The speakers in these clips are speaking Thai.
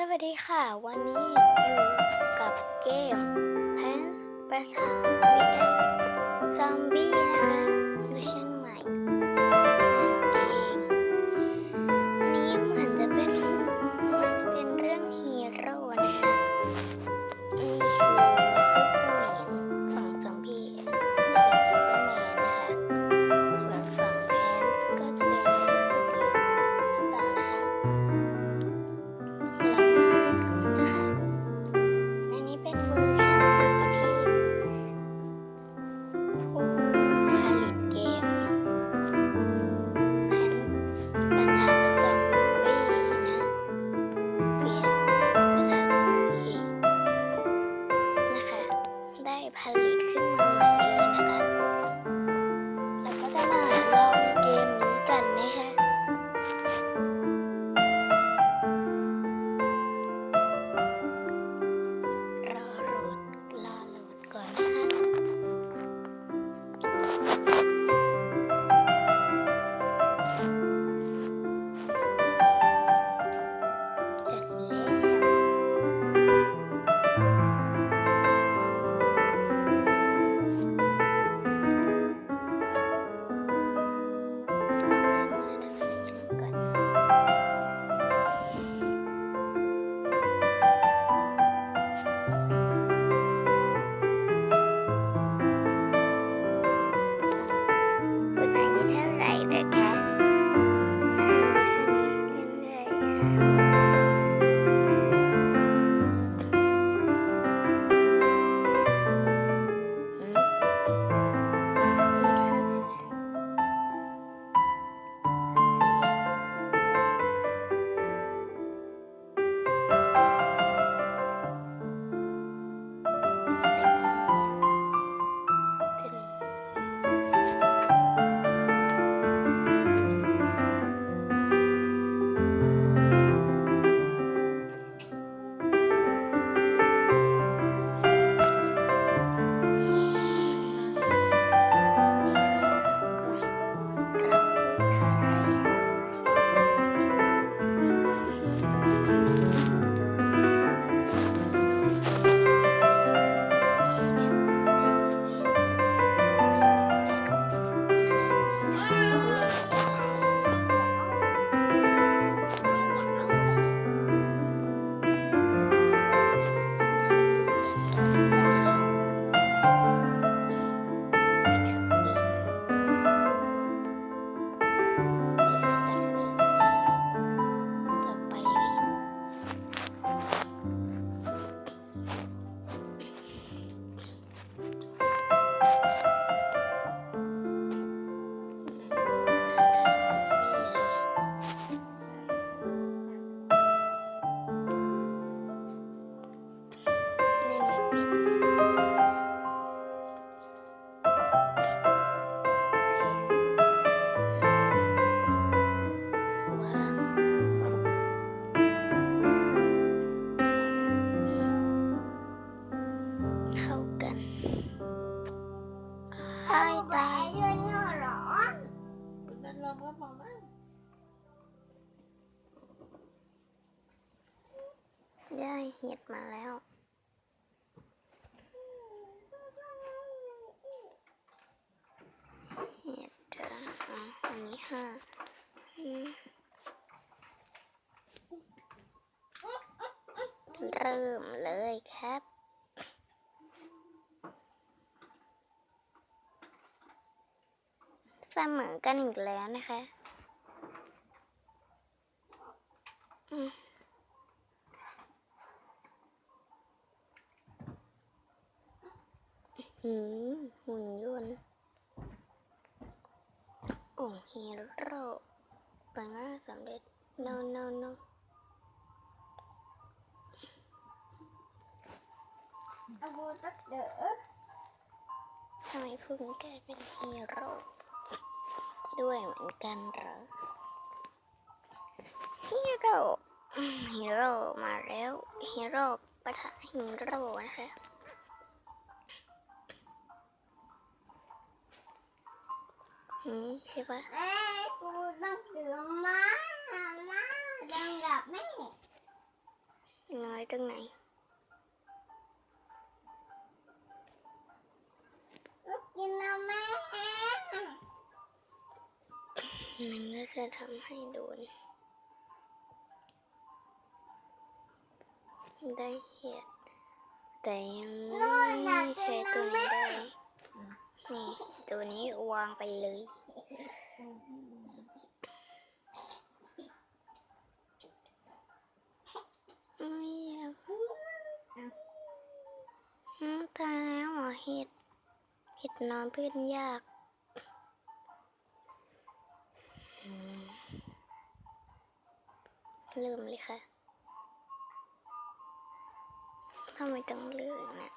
สวัสดีค่ะ วันนี้อยู่กับเกม Plants vs Zombie นะคะเวอร์ชัน เข้ากันให้ไปตายเรื่องเนื้อร้อน มันลองก็มองมันได้เห็ดมาแล้ว เห็ดอะอะอันนี้ห้าอืมเริ่มเลยครับ เสมอกันอีกแล้วนะคะอืมหืมหุ่นยนต์โอ่งฮีโร่ปังง่าสำเร็จ no no no อาบูตักเด๋อทำไมพวกนี้กลายเป็นฮีโร่ ด้วยเหมือนกันเหรอฮีโร่ฮีโร่มาแล้วฮีโร่ปะทะฮีโร่นะคะนี่ใช่ปะเอ้กูต้องถือมามาดังดับแม่น้อยตรงไหนกินน้ะแม่ นก็จะทำให้โดน ได้เหตุแต่ยังไม่ใช้ตัวนี้ได้ นี่ตัวนี้วางไปเลย ไม่อยากตายแล้วเหรอเห็ด เห็ดนอนเพื่อนยาก ลืมเลยค่ะทำไมต้องลืมเนะ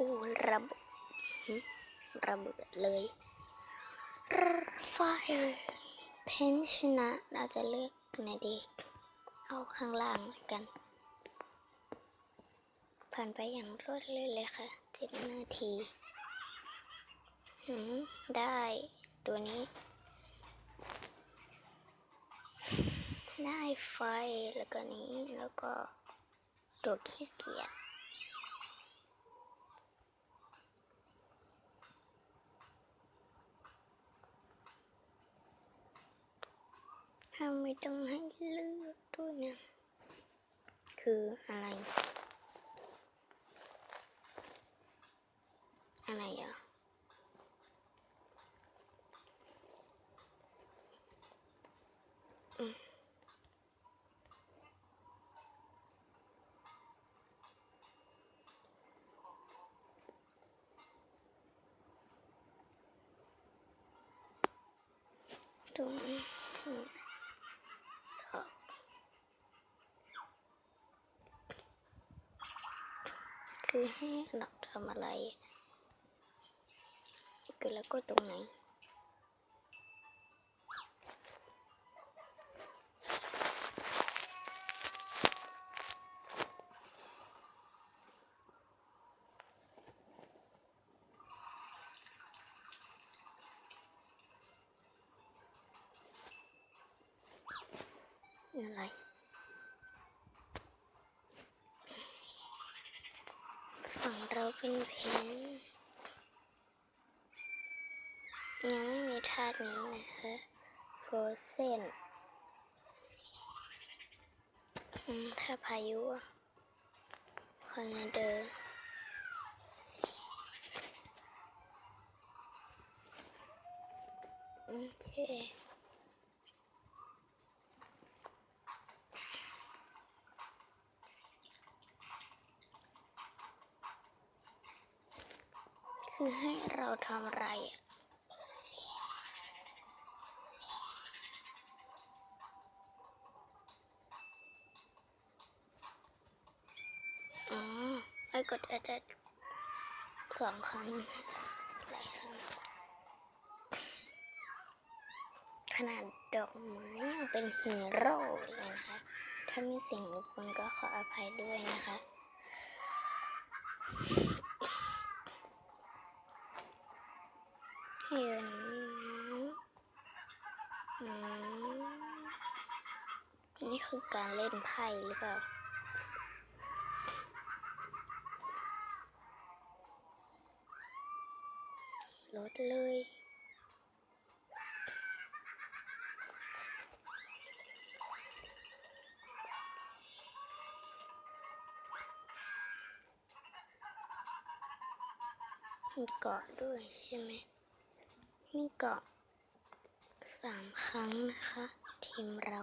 โอ้ระเบิดระเบิดเลยไฟเพนชนะเราจะเลือกไหนดี เอาข้างล่างกัน ผ่านไปอย่างรวดเร็วเลยค่ะเจ็ดนาทีหืมได้ตัวนี้ ได้ไฟแล้วก็นี้แล้วก็ตัวขี้เกียจ ทำไมต้องให้เลือกด้วยนะ คืออะไร อะไรอะ อืมตรงนี้อืม คือให้เราทำอะไรคือแล้วก็ตรงไหน อะไร ฝั่งเราเป็นเพนยังไม่มีธาตุนี้นะคะโฟเซนถ้าพายุคอนเดอร์โอเคคือให้เราทำอะไรอะ กดอาจะสองครั้งหลายครั้งขนาดดอกไม้ยังเป็นฮีโร่เลยนะคะ ถ้ามีเสียงรบกวนก็ขออภัยด้วยนะคะ เห็นนี่คือการเล่นไพ่หรือเปล่า ลดเลย มีเกาะด้วยใช่ไหม มีเกาะสามครั้งนะคะ ทีมเรา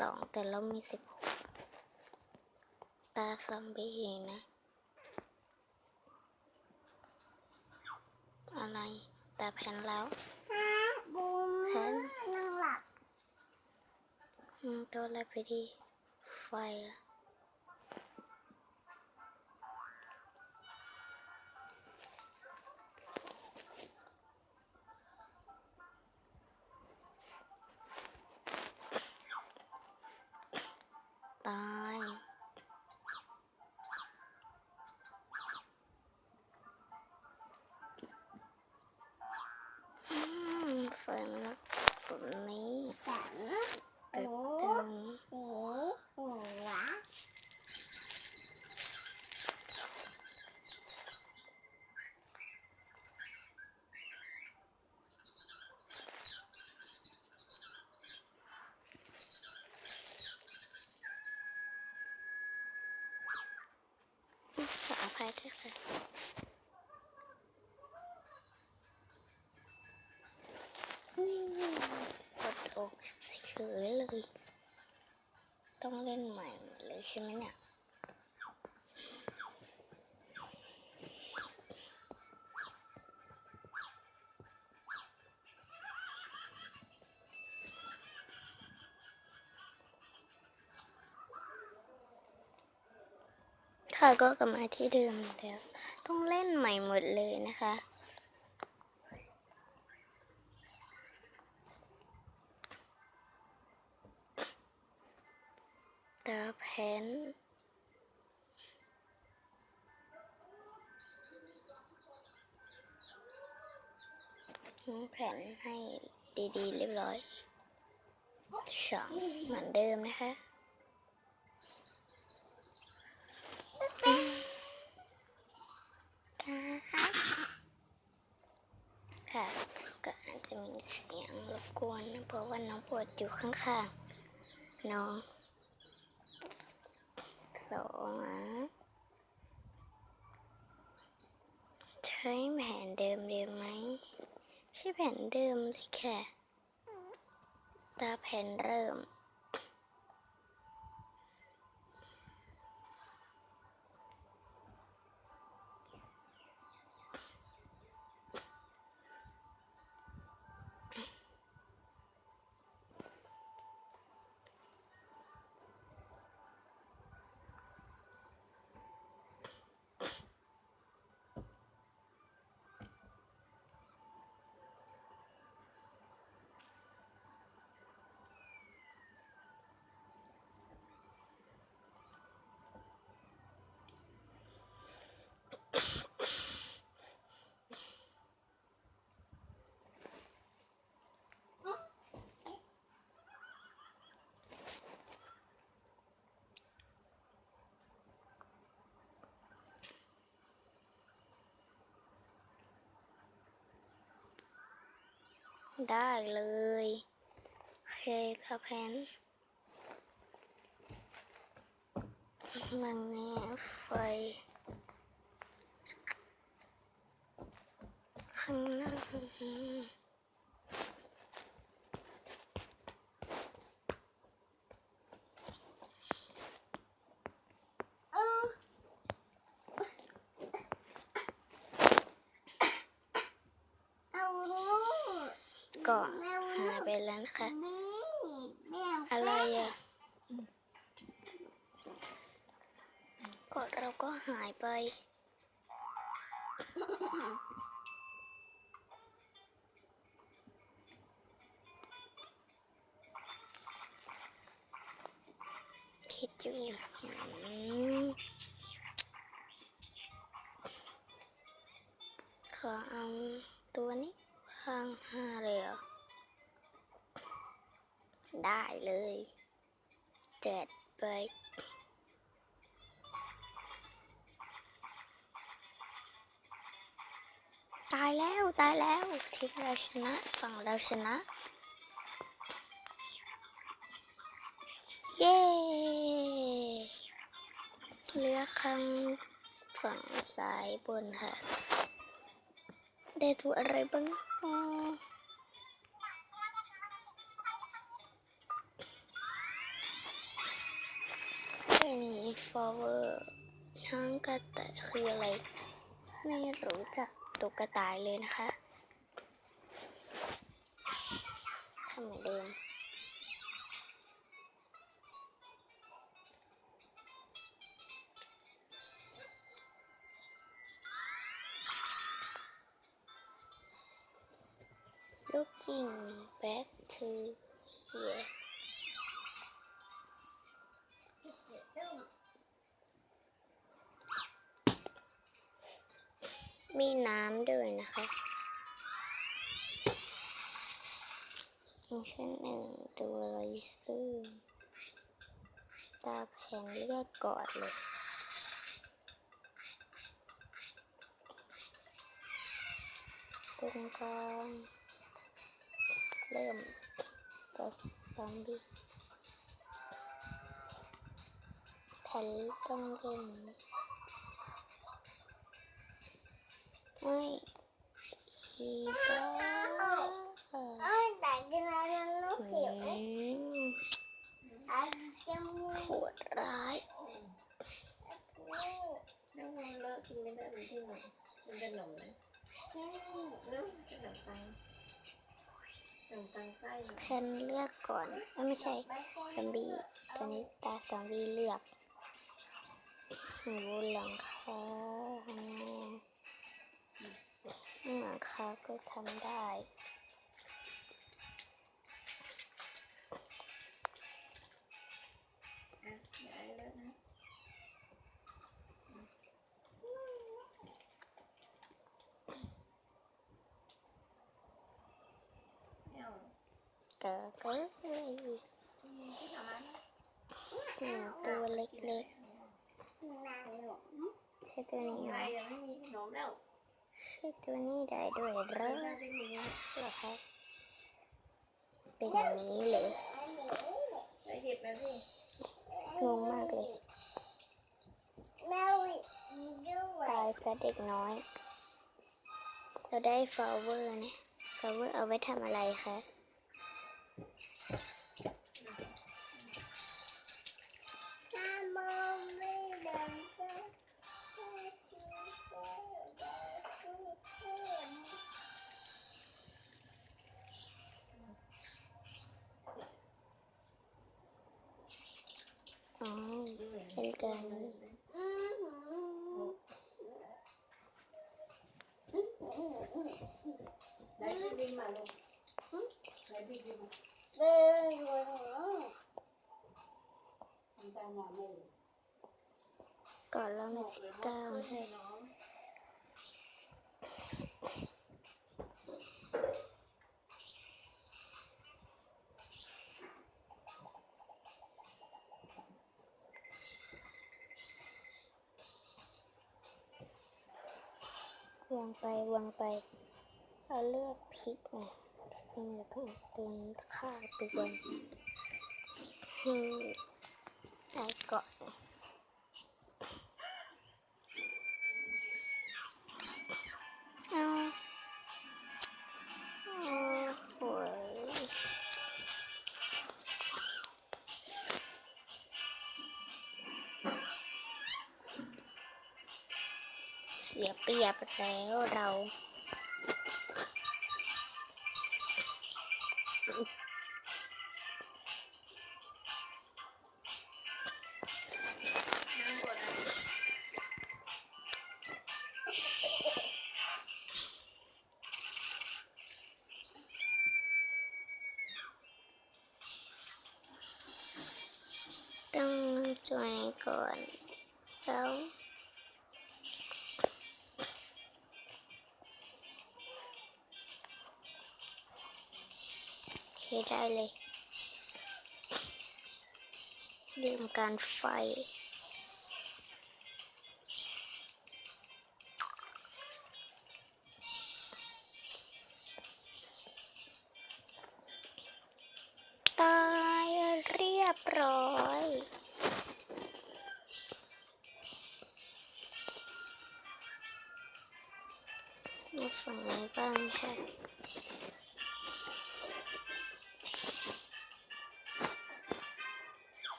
สองแต่เรามีสิบหกตาซอมบี้นะ อะไรตาแผ่นแล้วฮะบูมแผนนั่งหลับอืมตัวอะไรไปดี ไฟอะตาย อืมไฟมันแล้วตรงนี้ แต่ ตึ หนู งตึง สีหัว ขออภัยด้วยค่ะอืมกดอกเฉ ยเลยต้องเล่นใหม่หมดเลยใช่ไหมเนี่ยค่ะก็กลับมาที่เดิมแล้ว ต้องเล่นใหม่หมดเลยนะคะ น แผ่นให้ดีๆ เรียบร้อยสองเหมือนเดิมนะคะค่ะก็อาจจะมีเสียงรบกวนนะเพราะว่าน้องปวดอยู่ข้างๆ น้อง สองอะใช้แผนเดิมเดิมไหม ใช่แผนเดิมเลยค่ะ ตาแผนเริ่ม ได้เลยโอเคค่ะแพนมันนี่ไฟข้างหน้าายไปแล้วนะคะ นี่แม่ อะไรอะกดเราก็ หายไป คิดอยู่อืมขอเอาตัวนี้ข้างห้าเลยเหรอ ได้เลย เจ็ดไป ตายแล้วตายแล้วทีมเราชนะฝั่งเราชนะ เย้เลือข้างฝั่งซ้ายบนค่ะ ได้ตัวอะไรบ้างอ๋ออันนี้ flower ทั้งกระต่ายคืออะไร ไม่รู้จัก ตุ๊กตายเลยนะคะทำเหมือนเดิม looking back to งชันหนึ่งตัวไลเซอร์ตาแผงเลือกกอนเลยตรงกลางเริ่มก็ซอมบี้แผ่นต้องเล่นไม่อีบ้า เอ้ยแต่กินอะไรลูก อื เขียว ม อันจมูก โหด ร้ายน้องเลิกกินไม่ได้เป็นที่ไหนเป็นขนมไหมเลิกขนมปังขนมปังไส้เหรอแพนเลือกก่อนไม่ใช่ซอมบี้ตอนนี้ตาซอมบี้เลือกหนูหลังคาหลังคาก็ทำได้ อะอย่าให้เลอะนะไม่เอา ก็ก็เลยหนูตัวเล็กๆใช่ตัวนี้ไหมไรยังไม่มีขนมแล้วใช่ตัวนี้ได้ด้วยเหรอเหรอครับเป็นอย่างนี้เลยงงมากเลยแม่วิด้วยตายซะเด็กน้อย เราได้ฟลาวเวอร์นะฟลาวเวอร์เอาไว้ทำอะไรคะ เป็นการได้ดีมาลูกได้ที่ดินมาเบื่อหัวหนูทำตามหมอเลยก่อนเราไม่กลยก้าวให้ ให้ น้อง วาง ไปวางไป เอาเลือกพลิกไงเป็นแบบเป็นค่าตัวให้ได้ก่อนเกาะ สียเปรียบแล้วเรา ลืมการไฟ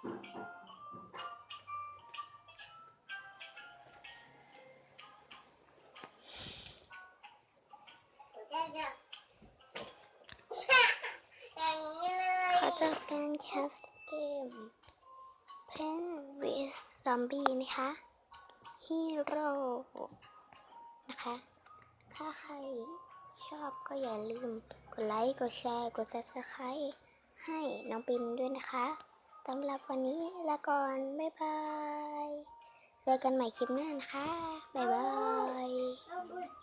เด้ออย่างนี้เลยเขาจะการแคสเกม Plan with Zombie นะคะ Hero นะคะ ถ้าใครชอบก็อย่าลืม กดไลค์ กดแชร์ กด subscribe ให้น้องปิมด้วยนะคะ สำหรับวันนี้ละก่อน บ๊ายบาย เจอกันใหม่คลิปหน้านะคะ บ๊ายบาย